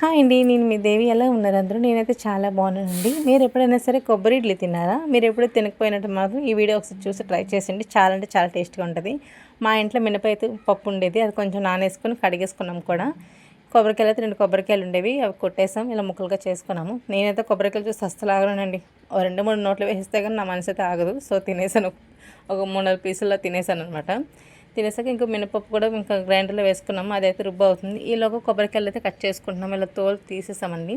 Hi అండి నేను మీ దేవి. ఎలా ఉన్నారు అందరూ? నేనైతే చాలా బాగున్నానండి. మీరు ఎప్పుడైనా సరే కొబ్బరి ఇడ్లీ తిన్నారా? మీరు ఎప్పుడు తినకపోయినట్టు మాత్రం ఈ వీడియో ఒకసారి చూసి ట్రై చేసండి చాలా అంటే చాలా టేస్ట్గా ఉంటుంది. మా ఇంట్లో మినపైతే పప్పు ఉండేది. అది కొంచెం నానేసుకొని కడిగేసుకున్నాం కూడా. కొబ్బరికాయలు అయితే రెండు కొబ్బరికాయలు ఉండేవి. అవి కొట్టేసాం. ఇలా ముక్కలుగా చేసుకున్నాము. నేనైతే కొబ్బరికాయలు చూసి అస్సలు ఆగనండి రెండు మూడు నోట్లు వేస్తే కానీ నా మనసు అయితే ఆగదు. సో తినేసాను. ఒక మూడు నాలుగు పీసుల్లో తినేసాను అనమాట తినేసాక ఇంకా మినపప్పు కూడా ఇంకా గ్రైండర్లో వేసుకున్నాము అదైతే రుబ్బు అవుతుంది. ఈలోగా కొబ్బరికాయలు అయితే కట్ చేసుకుంటున్నాము ఇలా తోలు తీసేసామండి.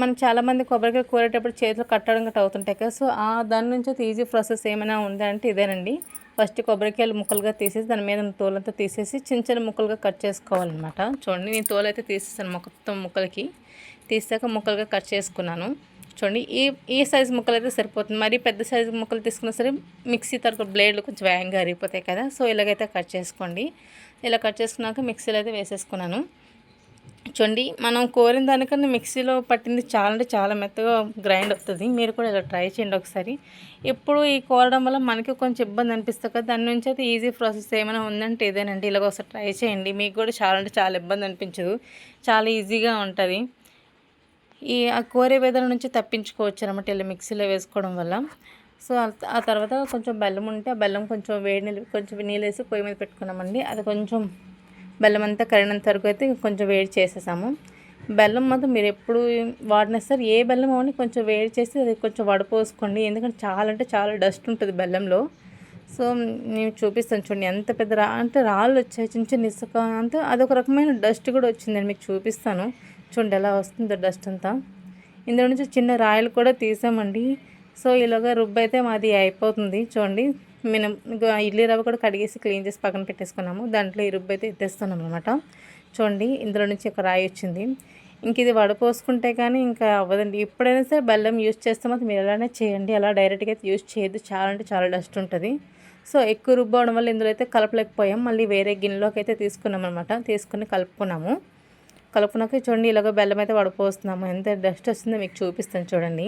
మనం చాలామంది కొబ్బరికాయ కూరేటప్పుడు చేతిలో కట్టడం గట్రా అవుతుంటాయి కదా సో ఆ దాని నుంచి ఈజీ ప్రాసెస్ ఏమైనా ఉందంటే ఇదేనండి. ఫస్ట్ కొబ్బరికాయలు ముక్కలుగా తీసేసి దాని మీద తోలంతా తీసేసి చిన్న చిన్న ముక్కలుగా కట్ చేసుకోవాలన్నమాట. చూడండి నేను తోలు అయితే తీసేసాను మొత్తం ముక్కలకి. తీసాక ముక్కలుగా కట్ చేసుకున్నాను. చూడండి ఈ ఈ సైజు ముక్కలు అయితే సరిపోతుంది. మరి పెద్ద సైజు ముక్కలు తీసుకున్నా సరే మిక్సీ తరపు బ్లేడ్లు కొంచెం వేగంగా అరిగిపోతాయి కదా. సో ఇలాగైతే కట్ చేసుకోండి. ఇలా కట్ చేసుకున్నాక మిక్సీలో అయితే వేసేసుకున్నాను. చూడండి మనం కోరిన దానికన్నా మిక్సీలో పట్టింది చాలా అంటే చాలా మెత్తగా గ్రైండ్ అవుతుంది మీరు కూడా ఇలా ట్రై చేయండి ఒకసారి. ఇప్పుడు ఈ కోరడం వల్ల మనకి కొంచెం ఇబ్బంది అనిపిస్తుంది కదా దాని నుంచి అయితే ఈజీ ప్రాసెస్ ఏమైనా ఉందంటే ఇదేనండి. ఇలాగ ఒకసారి ట్రై చేయండి. మీకు కూడా చాలా అంటే చాలా ఇబ్బంది అనిపించదు. చాలా ఈజీగా ఉంటుంది. ఈ ఆ కోరే వేదన నుంచి తప్పించుకోవచ్చు అనమాట ఇలా మిక్సీలో వేసుకోవడం వల్ల. సో ఆ తర్వాత కొంచెం బెల్లం ఉంటే ఆ బెల్లం కొంచెం వేడి నీళ్ళు కొంచెం నీళ్ళు వేసి పొయ్యి మీద పెట్టుకున్నామండి. అది కొంచెం బెల్లం అంతా కరిగినంత వరకు అయితే కొంచెం వేడి చేసేసాము. బెల్లం మాత్రం మీరు ఎప్పుడు వాడినా సరే ఏ బెల్లం అవని కొంచెం వేడి చేసి అది కొంచెం వడపోసుకోండి. ఎందుకంటే చాలా అంటే చాలా డస్ట్ ఉంటుంది బెల్లంలో. సో నేను చూపిస్తాను చూడండి ఎంత పెద్ద రా అంటే రాళ్ళు వచ్చాయి చిన్న చిన్న ఇసుక అంతా. అదొక రకమైన డస్ట్ కూడా వచ్చిందండి మీకు చూపిస్తాను. చూడండి ఎలా వస్తుందో డస్ట్ అంతా. ఇందులో నుంచి చిన్న రాయలు కూడా తీసామండి. సో ఇలాగా రుబ్బు అయితే మాది అయిపోతుంది చూడండి. మనం ఇడ్లీ రవ్వ కూడా కడిగేసి క్లీన్ చేసి పక్కన పెట్టేసుకున్నాము. దాంట్లో ఈ అయితే ఎత్తేస్తున్నాం అనమాట చూడండి ఇందులో నుంచి ఒక రాయి వచ్చింది. ఇంక ఇది వడపోసుకుంటే కానీ ఇంకా అవ్వదండి. ఎప్పుడైనా సరే బెల్లం యూజ్ చేస్తే. మాత్రం మీరు ఎలానే చేయండి. అలా డైరెక్ట్గా అయితే యూజ్ చేయొద్దు. చాలా అంటే చాలా డస్ట్ ఉంటుంది. సో ఎక్కువ రుబ్బు అవడం వల్ల ఇందులో అయితే కలపలేకపోయాం. మళ్ళీ వేరే గిన్నెలోకి అయితే తీసుకున్నాం అనమాట తీసుకుని కలుపుకున్నాము. కలుపుకున్నాక చూడండి ఇలాగ బెల్లం అయితే వడపోస్తున్నాము. ఎంత డస్ట్ వస్తుందో మీకు చూపిస్తాను చూడండి.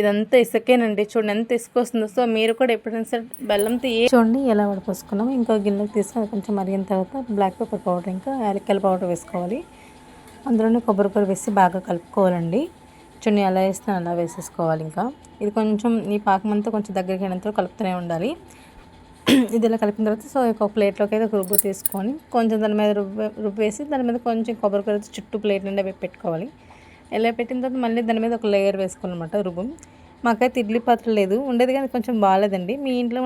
ఇదంతా ఇసుకేనండి. చూడండి ఎంత ఇసుక వస్తుందో సో మీరు కూడా ఎప్పుడైనా సరే బెల్లంతో ఏ చూడండి ఎలా వడపోసుకున్నాము ఇంకో గిన్నెకి తీసుకొని కొంచెం మరిగిన తర్వాత బ్లాక్ పెప్పర్ పౌడర్ ఇంకా యాలక్కల పౌడర్ వేసుకోవాలి. అందులోనే కొబ్బరి పొడి వేసి బాగా కలుపుకోవాలండి. చూడండి ఎలా వేస్తే అలా వేసేసుకోవాలి ఇంకా. ఇది కొంచెం ఈ పాకం అంతా కొంచెం దగ్గరికి అయినంత కలుపుతూనే ఉండాలి. ఇది ఇలా కలిపిన తర్వాత సో ఒక ప్లేట్లోకి అయితే ఒక రుబ్బు తీసుకొని కొంచెం దాని మీద రుబ్బు రుబ్బు వేసి దాని మీద కొంచెం కొబ్బరికాయ చుట్టూ ప్లేట్ నిండా పెట్టుకోవాలి. ఇలా పెట్టిన తర్వాత మళ్ళీ దాని మీద ఒక లేయర్ వేసుకోవాలన్నమాట రుబ్బు మాకైతే ఇడ్లీ పాత్ర లేదు. ఉండేది కానీ కొంచెం బాగాలేదండి. మీ ఇంట్లో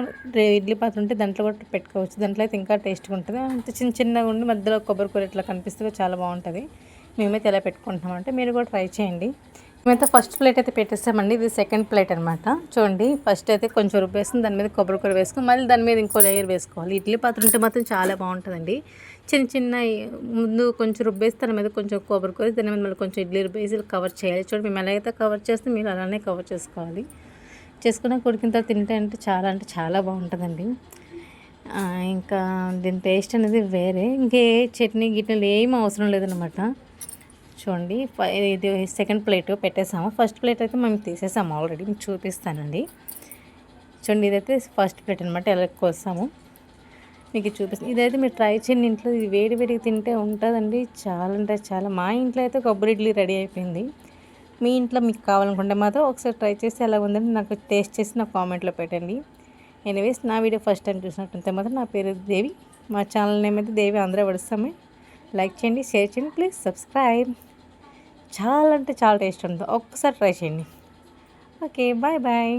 ఇడ్లీ పాత్ర ఉంటే దాంట్లో కూడా పెట్టుకోవచ్చు. దాంట్లో అయితే ఇంకా టేస్ట్గా ఉంటుంది. అంత చిన్న చిన్నగా ఉండి మధ్యలో కొబ్బరి కూర ఇట్లా కనిపిస్తే చాలా బాగుంటుంది. మేమైతే ఎలా పెట్టుకుంటున్నామంటే మీరు కూడా ట్రై చేయండి. మేమైతే ఫస్ట్ ప్లేట్ అయితే పెట్టేస్తామండి ఇది సెకండ్ ప్లేట్ అనమాట చూడండి ఫస్ట్ అయితే కొంచెం రుబ్బేసుకుని దాని మీద కొబ్బరి కూర వేసుకుని మళ్ళీ దాని మీద ఇంకో లేయర్ వేసుకోవాలి. ఇడ్లీ పాత్ర ఉంటే మాత్రం చాలా బాగుంటుందండి. చిన్న చిన్న ముందు కొంచెం రుబ్బేసి దాని మీద కొంచెం కొబ్బరి కూర దాని మీద మళ్ళీ కొంచెం ఇడ్లీ రుబ్బేసి కవర్ చేయాలి. చూడండి మేము ఎలా అయితే కవర్ చేస్తే మీరు అలానే కవర్ చేసుకోవాలి. చేసుకున్న కొడికిన తర్వాత తింటే అంటే చాలా అంటే చాలా బాగుంటుందండి. ఇంకా దీని టేస్ట్ అనేది వేరే. ఇంకే చట్నీ గిట్నీలు ఏం అవసరం లేదనమాట చూడండి. ఇది సెకండ్ ప్లేట్ పెట్టేసాము. ఫస్ట్ ప్లేట్ అయితే మేము తీసేసాము ఆల్రెడీ. మీకు చూపిస్తానండి. చూడండి ఇదైతే ఫస్ట్ ప్లేట్ అనమాట ఎలా కోసాము. మీకు చూపిస్తాను ఇదైతే మీరు ట్రై చేయండి ఇంట్లో. ఇది వేడి వేడిగా తింటే ఉంటుందండి. చాలా అంటే చాలా. మా ఇంట్లో అయితే కొబ్బరి ఇడ్లీ రెడీ అయిపోయింది. మీ ఇంట్లో మీకు కావాలనుకుంటే మాత్రం ఒకసారి ట్రై చేసి ఎలా ఉందని నాకు టేస్ట్ చేసి నాకు కామెంట్లో పెట్టండి. ఎనీవేస్ నా వీడియో ఫస్ట్ టైం చూసినట్టుంటే మాత్రం నా పేరు దేవి. మా ఛానల్ నేమ్ అయితే దేవి ఆంధ్ర పడుస్తామే లైక్ చేయండి షేర్ చేయండి ప్లీజ్ సబ్స్క్రైబ్. చాలా అంటే చాలా టేస్ట్ ఉంటుంది. ఒక్కసారి ట్రై చేయండి. Okay bye bye.